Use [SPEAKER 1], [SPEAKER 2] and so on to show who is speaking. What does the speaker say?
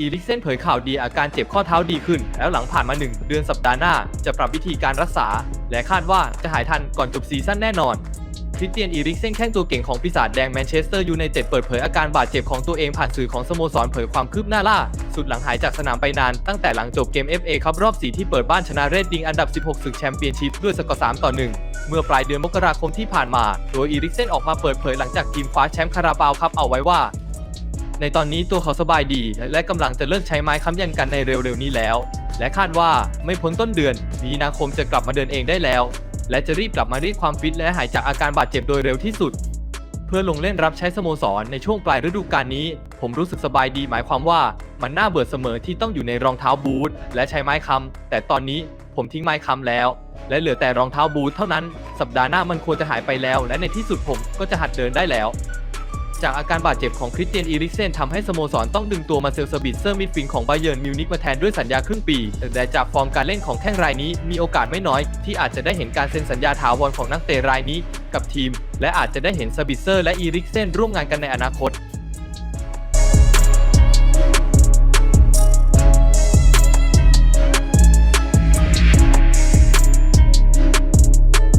[SPEAKER 1] อีริกเซนเผยข่าวดีอาการเจ็บข้อเท้าดีขึ้น แล้วหลังผ่านมา 1 เดือนสัปดาห์หน้า จะปรับวิธีการรักษา และคาดว่าจะหายทันก่อนจบซีซั่นแน่นอนคริสเตียนอีริกเซนแข้งตัวเก่งของปีศาจแดงแมนเชสเตอร์ยูไนเต็ดเปิดเผยอาการบาดเจ็บของตัวเองผ่านสื่อของสโมสรเผยความคืบหน้าล่า สุดหลังหายจากสนามไปนานตั้งแต่หลังจบเกม FA ครับรอบ4ที่เปิดบ้านชนะเรดดิงอันดับ 16 ศึกแชมเปี้ยนชิพด้วยสกอร์ 3 ต่อ 1 เมื่อปลายเดือนมกราคมที่ผ่านมา โดยอีริกเซนออกมาเปิดเผยหลังจากทีมคว้าแชมป์คาราบาวครับเอาไว้ว่า ในตอนนี้ตัวเขาสบายดี และกำลังจะเลิกใช้ไม้ค้ำยันกันในเร็วๆนี้แล้ว และคาดว่าไม่พ้นต้นเดือน มีนาคมจะกลับมาเดินเองได้แล้ว และจะรีบกลับมารียกความฟิตและหายจากอาการบาดเจ็บโดยเร็วที่สุด เพื่อลงเล่นรับใช้สโมสรในช่วงปลายฤดูกาลนี้ ผมรู้สึกสบายดีหมายความว่ามันน่าเบื่อเสมอที่ต้องอยู่ในรองเท้าบูทและใช้ไม้ค้ำแต่ตอนนี้ผมทิ้งไม้ค้ำแล้ว และเหลือแต่รองเท้าบูทเท่านั้น สัปดาห์หน้ามันควรจะหายไปแล้ว และในที่สุดผมก็จะหัดเดินได้แล้ว จากอาการบาดเจ็บของคริสเตียนอีริกเซนทำให้สโมสรต้องดึงตัวมาเซลสบิดเซอร์มิดฟิลของไบเยิร์นมิวนิกมาแทนด้วยสัญญาครึ่งปี แต่จากฟอร์มการเล่นของแข้งรายนี้มีโอกาสไม่น้อย ที่อาจจะได้เห็นการเซ็นสัญญาถาวรของนักเตะรายนี้กับทีม และอาจจะได้เห็นสบิดเซอร์และอีริกเซนร่วมงานกันในอนาคต